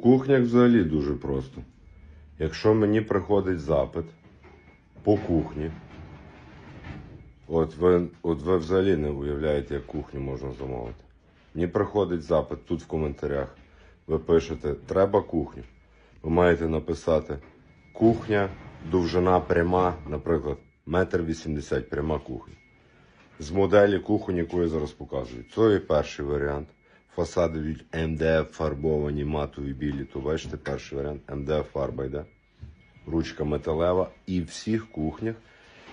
кухнях взагалі дуже просто. Якщо мені приходить запит по кухні, от ви, от ви взагалі не уявляєте, як кухню можна замовити. Мені приходить запит тут в коментарях. Ви пишете, треба кухню. Ви маєте написати кухня, довжина пряма, наприклад, метр вісімдесят пряма кухня. З моделі кухонь, яку я зараз показую. Це є перший варіант. Фасади від МДФ фарбовані матові білі. То бачите, перший варіант. МДФ фарба йде. Ручка металева. І в всіх кухнях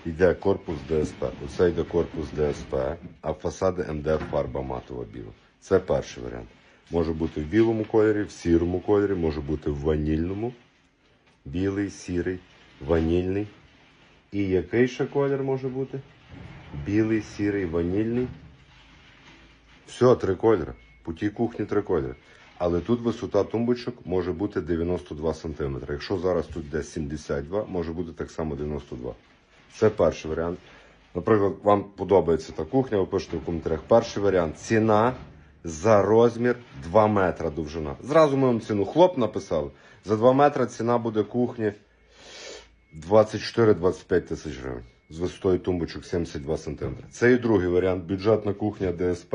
йде корпус ДСП. Оце йде корпус ДСП, а фасади МДФ фарба матова біла. Це перший варіант. Може бути в білому кольорі, в сірому кольорі, може бути в ванільному. Білий, сірий, ванільний. І який ще колір може бути? Білий, сірий, ванільний. Все, три кольори. По тій кухні три. Але тут висота тумбочок може бути 92 см. Якщо зараз тут десь 72, може бути так само 92. Це перший варіант. Наприклад, вам подобається та кухня, ви пишете в коментарях. Перший варіант ціна за розмір 2 метра довжина. Зразу ми вам ціну хлоп написали. За 2 метра ціна буде кухні 24-25 тисяч гривень. З висотою тумбочок 72 см. Це і другий варіант. Бюджетна кухня ДСП,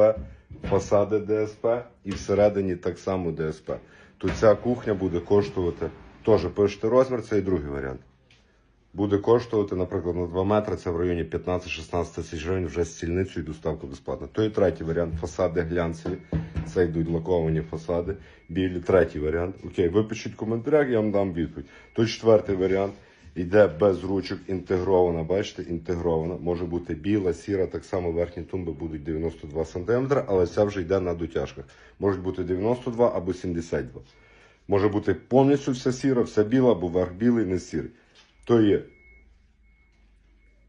фасади ДСП і всередині так само ДСП. То ця кухня буде коштувати, теж пишете розмір, це і другий варіант. Буде коштувати, наприклад, на 2 метри, це в районі 15-16 тисяч гривень вже з стільницею і доставка безплатна. То і третій варіант. Фасади глянцеві. Це йдуть лаковані фасади. Білі третій варіант. Окей, ви пишіть в коментарях, я вам дам відповідь. То четвертий варіант. Йде без ручок, інтегрована, бачите, інтегрована. Може бути біла, сіра, так само верхні тумби будуть 92 см, але ця вже йде на дотяжках. Можуть бути 92 або 72. Може бути повністю вся сіра, вся біла, або верх білий, не сірий. То є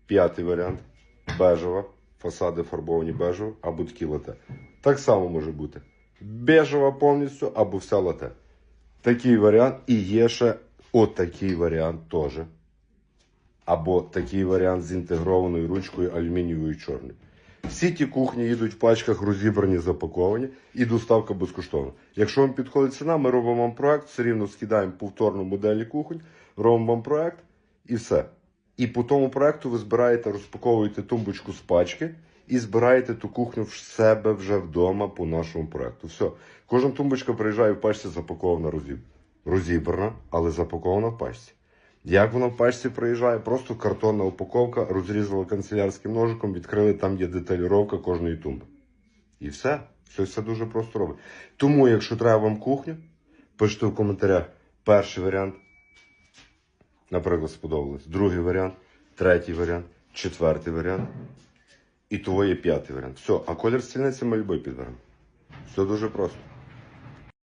п'ятий варіант бежева, фасади фарбовані бежево, або такі лате. Так само може бути бежева повністю або вся лате. Такий варіант і є ще отакий варіант теж. Або такий варіант з інтегрованою ручкою алюмінієвою чорною. Всі ті кухні їдуть в пачках, розібрані, запаковані, і доставка безкоштовна. Якщо вам підходить ціна, ми робимо вам проект, все рівно скидаємо повторну моделі кухонь, робимо вам проект і все. І по тому проекту ви збираєте, розпаковуєте тумбочку з пачки і збираєте ту кухню в себе вже вдома по нашому проекту. Все. Кожна тумбочка приїжджає в пачці запакована розібрана, але запакована в пачці. Як вона в пачці приїжджає? Просто картонна упаковка, розрізали канцелярським ножиком, відкрили, там є деталюровка кожної тумби. І все. Все, все дуже просто робить. Тому, якщо треба вам кухню, пишіть в коментарях перший варіант. Наприклад, сподобалось. Другий варіант, третій варіант, четвертий варіант. І того є п'ятий варіант. Все, а колір стільниці ми любий підберемо. Все дуже просто.